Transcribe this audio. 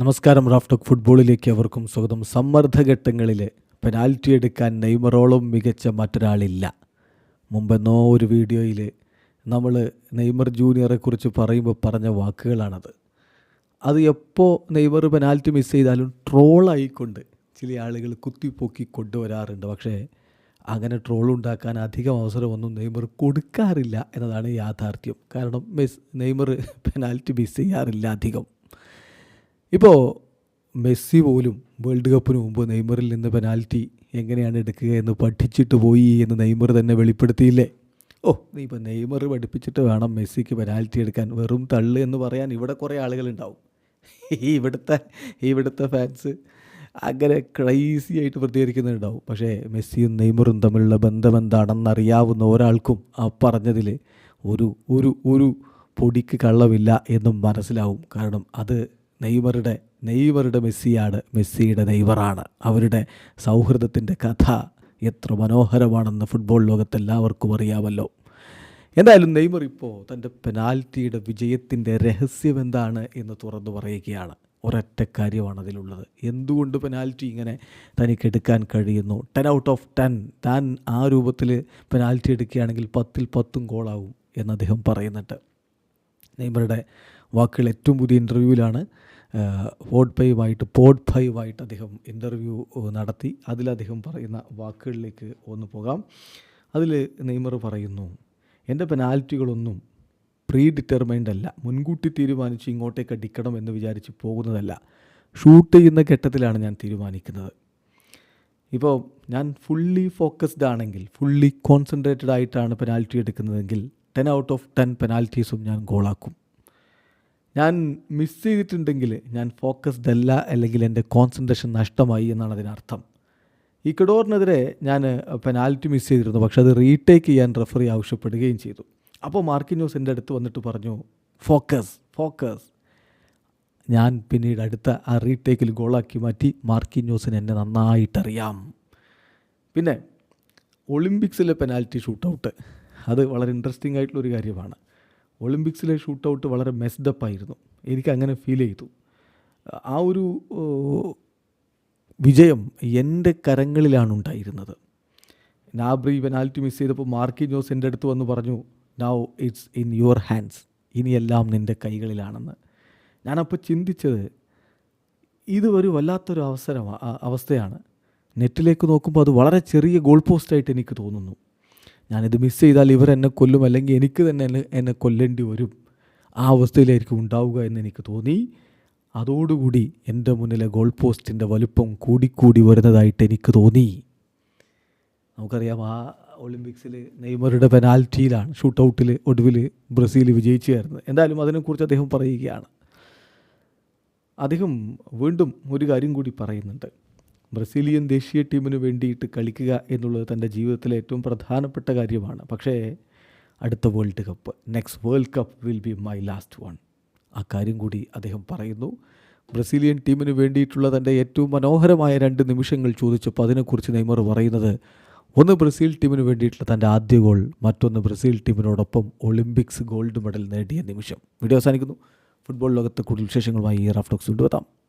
നമസ്കാരം റാഫ്റ്റോക്ക് ഫുട്ബോളിലേക്ക് അവർക്കും സ്വാഗതം. സമ്മർദ്ദഘട്ടങ്ങളിൽ പെനാൽറ്റി എടുക്കാൻ നെയ്മറോളം മികച്ച മറ്റൊരാളില്ല. മുമ്പെന്നോ ഒരു വീഡിയോയിൽ നമ്മൾ നെയ്മർ ജൂനിയറെ കുറിച്ച് പറയുമ്പോൾ പറഞ്ഞ വാക്കുകളാണത്. അത് എപ്പോൾ നെയ്മർ പെനാൽറ്റി മിസ് ചെയ്താലും ട്രോളായിക്കൊണ്ട് ചില ആളുകൾ കുത്തിപ്പൊക്കി കൊണ്ടുവരാറുണ്ട്. പക്ഷേ അങ്ങനെ ട്രോൾ ഉണ്ടാക്കാൻ അധികം അവസരമൊന്നും നെയ്മർ കൊടുക്കാറില്ല എന്നതാണ് യാഥാർത്ഥ്യം. കാരണം മിസ് നെയ്മർ പെനാൽറ്റി മിസ് ചെയ്യാറില്ല അധികം. ഇപ്പോൾ മെസ്സി പോലും വേൾഡ് കപ്പിന് മുമ്പ് നെയ്മറിൽ നിന്ന് പെനാൽറ്റി എങ്ങനെയാണ് എടുക്കുക എന്ന് പഠിച്ചിട്ട് പോയി എന്ന് നെയ്മർ തന്നെ വെളിപ്പെടുത്തിയില്ലേ? ഓ നീ ഇപ്പോൾ നെയ്മർ പഠിപ്പിച്ചിട്ട് വേണം മെസ്സിക്ക് പെനാൽറ്റി എടുക്കാൻ. വെറും തള്ളു എന്ന് പറയാൻ ഇവിടെ കുറേ ആളുകളുണ്ടാവും. ഇവിടുത്തെ ഇവിടുത്തെ ഫാൻസ് അങ്ങനെ ക്രൈസി ആയിട്ട് പ്രതികരിക്കുന്നുണ്ടാവും. പക്ഷേ മെസ്സിയും നെയ്മറും തമ്മിലുള്ള ബന്ധം എന്താണെന്നറിയാവുന്ന ഒരാൾക്കും ആ പറഞ്ഞതിൽ ഒരു ഒരു ഒരു പൊടിക്ക് കള്ളമില്ല എന്നും മനസ്സിലാവും. കാരണം അത് നെയ്മറുടെ നെയ്മറുടെ മെസ്സിയാണ് മെസ്സിയുടെ നെയ്മറാണ് അവരുടെ സൗഹൃദത്തിന്റെ കഥ എത്ര മനോഹരമാണെന്ന് ഫുട്ബോൾ ലോകത്തെല്ലാവർക്കും അറിയാമല്ലോ. എന്തായാലും നെയ്മർ ഇപ്പോൾ തന്റെ പെനാൽറ്റിയുടെ വിജയത്തിന്റെ രഹസ്യം എന്താണ് എന്ന് തുറന്നു പറയുകയാണ്. ഒരൊറ്റ കാര്യമാണ് അതിലുള്ളത്. എന്തുകൊണ്ട് പെനാൽറ്റി ഇങ്ങനെ തനിക്ക് എടുക്കാൻ കഴിയുന്നു? ടെൻ ഔട്ട് ഓഫ് ടെൻ താൻ ആ രൂപത്തിൽ പെനാൽറ്റി എടുക്കുകയാണെങ്കിൽ പത്തിൽ പത്തും ഗോളാവും എന്ന് അദ്ദേഹം പറയുന്നുണ്ട്. നെയ്മറുടെ വാക്കുകൾ ഏറ്റവും പുതിയ ഇന്റർവ്യൂവിലാണ് പോഡ് ഫൈവായിട്ട് പോഡ് ഫൈവായിട്ട് അദ്ദേഹം ഇന്റർവ്യൂ നടത്തി. അതിൽ അദ്ദേഹം പറയുന്ന വാക്കുകളിലേക്ക് ഒന്ന് പോകാം. അതിൽ നെയ്മർ പറയുന്നു എന്റെ പെനാൽറ്റികളൊന്നും പ്രീ ഡിറ്റർമൈൻഡ് അല്ല. മുൻകൂട്ടി തീരുമാനിച്ച് ഇങ്ങോട്ടേക്ക് അടിക്കണം എന്ന് വിചാരിച്ച് പോകുന്നതല്ല. ഷൂട്ട് ചെയ്യുന്ന ഘട്ടത്തിലാണ് ഞാൻ തീരുമാനിക്കുന്നത്. ഇപ്പോൾ ഞാൻ ഫുള്ളി ഫോക്കസ്ഡ് ആണെങ്കിൽ ഫുള്ളി കോൺസെൻട്രേറ്റഡ് ആയിട്ടാണ് പെനാൽറ്റി എടുക്കുന്നതെങ്കിൽ ടെൻ ഔട്ട് ഓഫ് ടെൻ പെനാൽറ്റീസും ഞാൻ ഗോളാക്കും. ഞാൻ മിസ് ചെയ്തിട്ടുണ്ടെങ്കിൽ ഞാൻ ഫോക്കസ്ഡ് അല്ല അല്ലെങ്കിൽ എന്റെ കോൺസെൻട്രേഷൻ നഷ്ടമായി എന്നാണ് അതിനർത്ഥം. ഇക്കഡോറിനെതിരെ ഞാൻ പെനാൽറ്റി മിസ് ചെയ്തിരുന്നു. പക്ഷെ അത് റീടേക്ക് ചെയ്യാൻ റെഫറി ആവശ്യപ്പെടുകയും ചെയ്തു. അപ്പോൾ മാർക്കിന്യൂസ് എന്റെ അടുത്ത് വന്നിട്ട് പറഞ്ഞു ഫോക്കസ് ഫോക്കസ് ഞാൻ പിന്നീട് അടുത്ത ആ റീടേക്കിൽ ഗോളാക്കി മാറ്റി മാർക്കിന്യൂസിന് എന്നെ നന്നായിട്ടറിയാം. പിന്നെ ഒളിമ്പിക്സിലെ പെനാൽറ്റി ഷൂട്ടൗട്ട് അത് വളരെ ഇൻട്രസ്റ്റിംഗ് ആയിട്ടുള്ളൊരു കാര്യമാണ്. ഒളിമ്പിക്സിലെ ഷൂട്ടൗട്ട് വളരെ മെസ്ഡപ്പ് ആയിരുന്നു. എനിക്ക് അങ്ങനെ ഫീൽ ചെയ്തു. ആ ഒരു വിജയം എന്റെ കരങ്ങളിലാണ് ഉണ്ടായിരുന്നത്. നാബ്രി പെനാൽറ്റി മിസ് ചെയ്തപ്പോൾ മാർക്കി ജോസ് എന്റെ അടുത്ത് വന്ന് പറഞ്ഞു now it's in your hands ഇനിയെല്ലാം നിന്റെ കൈകളിലാണെന്ന്. ഞാനപ്പോൾ ചിന്തിച്ചത് ഇത് ഒരു വല്ലാത്തൊരു അവസരം അവസ്ഥയാണ്. നെറ്റിലേക്ക് നോക്കുമ്പോൾ അത് വളരെ ചെറിയ ഗോൾ പോസ്റ്റായിട്ട് എനിക്ക് തോന്നുന്നു. ഞാനിത് മിസ് ചെയ്താൽ ഇവർ എന്നെ കൊല്ലും അല്ലെങ്കിൽ എനിക്ക് തന്നെ എന്നെ എന്നെ കൊല്ലേണ്ടി വരും. ആ അവസ്ഥയിലായിരിക്കും ഉണ്ടാവുക എന്ന് എനിക്ക് തോന്നി. അതോടുകൂടി എന്റെ മുന്നിലെ ഗോൾ പോസ്റ്റിന്റെ വലുപ്പം കൂടിക്കൂടി വരുന്നതായിട്ട് എനിക്ക് തോന്നി. നമുക്കറിയാം ആ ഒളിമ്പിക്സിൽ നെയ്മറുടെ പെനാൽറ്റിയിലാണ് ഷൂട്ടൗട്ടിൽ ഒടുവിൽ ബ്രസീൽ വിജയിച്ചു കയറുന്നത് എന്തായാലും അതിനെക്കുറിച്ച് അദ്ദേഹം പറയുകയാണ്. അദ്ദേഹം വീണ്ടും ഒരു കാര്യം കൂടി പറയുന്നുണ്ട്. ബ്രസീലിയൻ ദേശീയ ടീമിന് വേണ്ടിയിട്ട് കളിക്കുക എന്നുള്ളത് തന്റെ ജീവിതത്തിലെ ഏറ്റവും പ്രധാനപ്പെട്ട കാര്യമാണ്. പക്ഷേ അടുത്ത world cup next world cup will be my last one ആ കാര്യം കൂടി അദ്ദേഹം പറയുന്നു. ബ്രസീലിയൻ ടീമിന് വേണ്ടിയിട്ടുള്ള തന്റെ ഏറ്റവും മനോഹരമായ രണ്ട് നിമിഷങ്ങൾ ചോദിച്ചപ്പോൾ അതിനെക്കുറിച്ച് നെയ്മർ പറയുന്നത് ഒന്ന് ബ്രസീൽ ടീമിന് വേണ്ടിയിട്ടുള്ള തന്റെ ആദ്യ ഗോൾ മറ്റൊന്ന് ബ്രസീൽ ടീമിനോടൊപ്പം ഒളിമ്പിക്സ് ഗോൾഡ് മെഡൽ നേടിയ നിമിഷം. വീഡിയോ അവസാനിക്കുന്നു. ഫുട്ബോൾ ലോകത്തെ കൂടുതൽ വിശേഷങ്ങളുമായി ഈ റാഫ്റ്റോക്സ് കൊണ്ടുവെത്താം